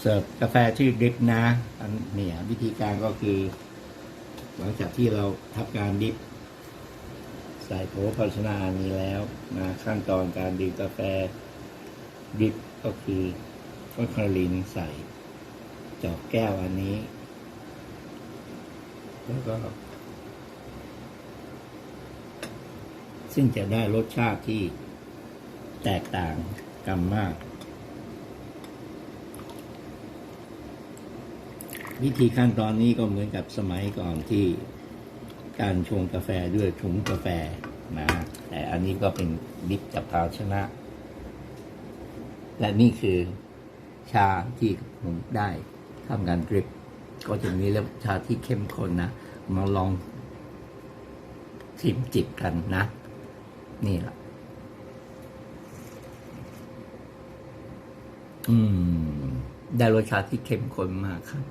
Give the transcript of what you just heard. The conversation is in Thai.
เสิร์ฟกาแฟชื่อดริปนะอันเนี่ยวิธีการก็คือ หลังจากที่เราทับการดริปใส่โถภาชนะนี้แล้วนะขั้นตอนการดื่มกาแฟดริปก็คือก็คาลินใส่จอกแก้วอันนี้ แล้วก็ ซึ่งจะได้รสชาติที่แตกต่างกันมาก วิธีขั้นตอนนี้ก็เหมือนกับสมัยก่อนที่การชงกาแฟด้วยถุงกาแฟนะแต่อันนี้ก็เป็นดิบจากภาชนะ และนี่คือชาที่ผมได้ทำการดริป ก็จะมีรสชาที่เข้มข้นนะ มาลองชิมจิบกันนะ นี่แหละอืม ได้รสชาติที่เข้มข้นมากครับ